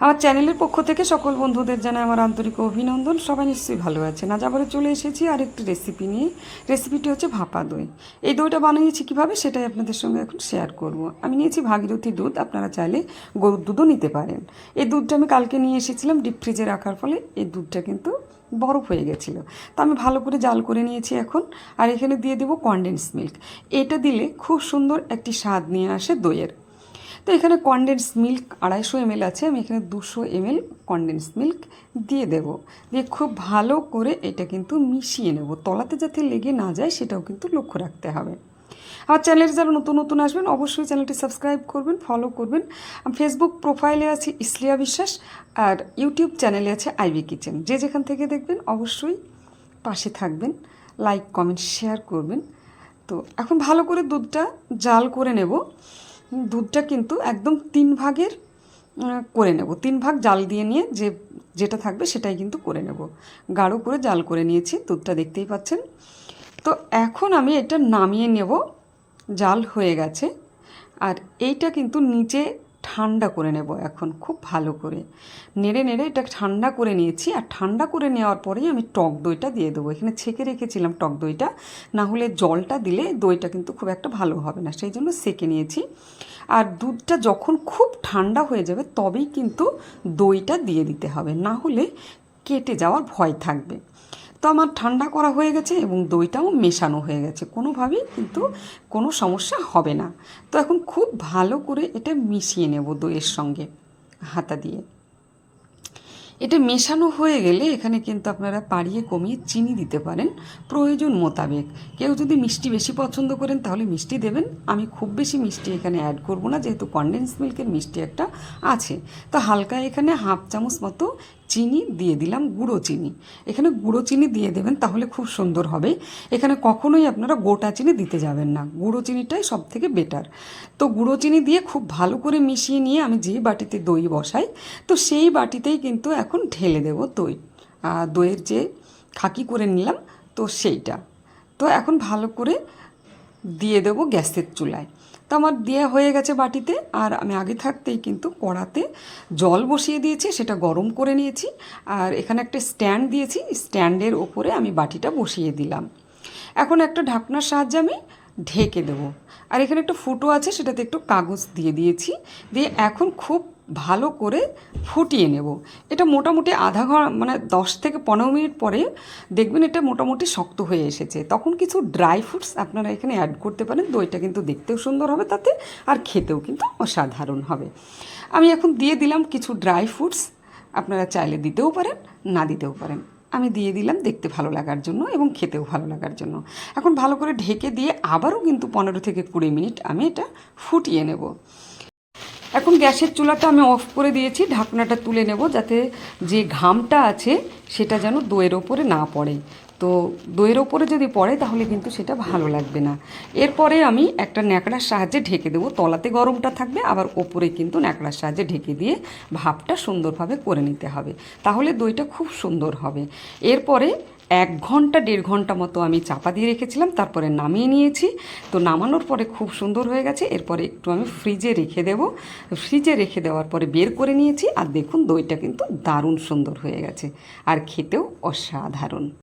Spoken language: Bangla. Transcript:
আমার চ্যানেলের পক্ষ থেকে সকল বন্ধুদের জানাই আমার আন্তরিক অভিনন্দন। সবাই নিশ্চয়ই ভালো আছে না যাবারে চলে এসেছি আর একটি রেসিপি নিয়ে। রেসিপিটি হচ্ছে ভাপা দই। এই দইটা বানিয়েছি কীভাবে সেটাই আপনাদের সঙ্গে এখন শেয়ার করব। আমি নিয়েছি ভাগীরথী দুধ, আপনারা চাইলে গরুর দুধও নিতে পারেন। এই দুধটা আমি কালকে নিয়ে এসেছিলাম ডিপ ফ্রিজে রাখার ফলে। এই দুধটা কিন্তু বরফ হয়ে গেছিল। তো আমি ভালো করে জাল করে নিয়েছি এখন। আর এখানে দিয়ে দেবো কনডেন্স মিল্ক এটা দিলে খুব সুন্দর একটি স্বাদ নিয়ে আসে দইয়ের। তো এখানে কনডেন্স মিল্ক আড়াইশো এমএল আছে, আমি এখানে দুশো এমএল কনডেন্স মিল্ক দিয়ে দেব। দিয়ে খুব ভালো করে এটা কিন্তু মিশিয়ে নেব। তলাতে যাতে লেগে না যায়, সেটাও কিন্তু লক্ষ্য রাখতে হবে। আমার চ্যানেলে যারা নতুন নতুন আসবেন, অবশ্যই চ্যানেলটি সাবস্ক্রাইব করবেন ফলো করবেন। ফেসবুক প্রোফাইলে আছে, ইসলিয়া বিশ্বাস, আর ইউটিউব চ্যানেলে আছে আইবি কিচেন যে যেখান থেকে দেখবেন, অবশ্যই পাশে থাকবেন লাইক কমেন্ট শেয়ার করবেন। তো এখন ভালো করে দুধটা জাল করে নেব। দুধটা কিন্তু একদম তিন ভাগের করে নেব। তিন ভাগ জাল দিয়ে নিয়ে যে, যেটা থাকবে সেটাই কিন্তু করে নেব। গাঢ় করে জাল করে নিয়েছি, দুধটা দেখতেই পাচ্ছেন। তো এখন আমি এটা নামিয়ে নেব। জাল হয়ে গেছে। আর এইটা কিন্তু নিচে ঠান্ডা করে নেব এখন, খুব ভালো করে। নেড়ে নেড়ে এটা ঠান্ডা করে নিয়েছি, আর ঠান্ডা করে নেওয়ার পরেই আমি টক দইটা দিয়ে দেবো। এখানে ছেঁকে রেখেছিলাম টক দইটা, না হলে জলটা দিলে দইটা কিন্তু খুব একটা ভালো হবে না, সেই জন্য সেকে নিয়েছি। আর দুধটা যখন খুব ঠান্ডা হয়ে যাবে, তবেই কিন্তু দইটা দিয়ে দিতে হবে, না হলে কেটে যাওয়ার ভয় থাকবে। তো আমার ঠান্ডা করা হয়ে গেছে এবং দইটাও মেশানো হয়ে গেছে। কোনোভাবেই কিন্তু কোনো সমস্যা হবে না। তো এখন খুব ভালো করে এটা মিশিয়ে নেব দইয়ের সঙ্গে হাতা দিয়ে। এটা মেশানো হয়ে গেলে এখানে কিন্তু আপনারা পাড়িয়ে কমিয়ে চিনি দিতে পারেন প্রয়োজন মোতাবেক। কেউ যদি মিষ্টি বেশি পছন্দ করেন তাহলে মিষ্টি দেবেন। আমি খুব বেশি মিষ্টি এখানে অ্যাড করব না, যেহেতু কনডেন্স মিল্কের মিষ্টি একটা আছে। তো হালকা এখানে হাফ চামচ মতো চিনি দিয়ে দিলাম গুঁড়ো চিনি। এখানে গুঁড়ো চিনি দিয়ে দেবেন তাহলে খুব সুন্দর হবে। এখানে কখনোই আপনারা গোটা চিনি দিতে যাবেন না। গুঁড়ো চিনিটাই সব থেকে বেটার তো গুঁড়ো চিনি দিয়ে খুব ভালো করে মিশিয়ে নিয়ে আমি যে বাটিতে দই বসাই, তো সেই বাটিতেই কিন্তু এখন ঢেলে দেব দই। দইয়ের যে খাকি করে নিলাম, তো সেইটা। তো এখন ভালো করে দিয়ে দেবো গ্যাসের চুলায়। তো আমার দেওয়া হয়ে গেছে বাটিতে, আর আমি আগে থাকতেই কিন্তু কড়াতে জল বসিয়ে দিয়েছি, সেটা গরম করে নিয়েছি, আর এখানে একটা স্ট্যান্ড দিয়েছি, স্ট্যান্ডের ওপরে আমি বাটিটা বসিয়ে দিলাম। এখন একটা ঢাকনার সাহায্যে আমি ঢেকে দেবো। আর এখানে একটা ফুটো আছে, সেটাতে একটু কাগজ দিয়ে দিয়েছি, দিয়ে এখন খুব ভালো করে ফুটিয়ে নেব। এটা মোটামুটি আধা ঘণ্টা মানে দশ থেকে পনেরো মিনিট পরে দেখবেন এটা মোটামুটি শক্ত হয়ে এসেছে। তখন কিছু ড্রাই ফ্রুটস আপনারা এখানে অ্যাড করতে পারেন, দইটা কিন্তু দেখতেও সুন্দর হবে তাতে আর খেতেও কিন্তু অসাধারণ হবে। আমি এখন দিয়ে দিলাম কিছু ড্রাই ফ্রুটস আপনারা চাইলে দিতেও পারেন, না দিতেও পারেন। আমি দিয়ে দিলাম দেখতে ভালো লাগার জন্য এবং খেতেও ভালো লাগার জন্য। এখন ভালো করে ঢেকে দিয়ে আবারও কিন্তু পনেরো থেকে কুড়ি মিনিট আমি এটা ফুটিয়ে নেব। এখন গ্যাসের চুলাটা আমি অফ করে দিয়েছি, ঢাকনাটা তুলে নেব যাতে যে ঘামটা আছে সেটা যেন দইয়ের ওপরে না পড়ে। তো দইয়ের ওপরে যদি পড়ে, তাহলে কিন্তু সেটা ভালো লাগবে না। এরপরে আমি একটা ন্যাকড়ার সাহায্যে ঢেকে দেবো। তলাতে গরমটা থাকবে, আবার ওপরে কিন্তু ন্যাকড়ার সাহায্যে ঢেকে দিয়ে ভাপটা সুন্দরভাবে করে নিতে হবে। তাহলে দইটা খুব সুন্দর হবে। এরপরে এক ঘণ্টা, দেড় ঘণ্টা মতো আমি চাপা দিয়ে রেখেছিলাম, তারপরে নামিয়ে নিয়েছি। তো নামানোর পরে খুব সুন্দর হয়ে গেছে। এরপরে একটু আমি ফ্রিজে রেখে দেবো। ফ্রিজে রেখে দেওয়ার পরে বের করে নিয়েছি, আর দেখুন দইটা কিন্তু দারুণ সুন্দর হয়ে গেছে। আর খেতেও অসাধারণ।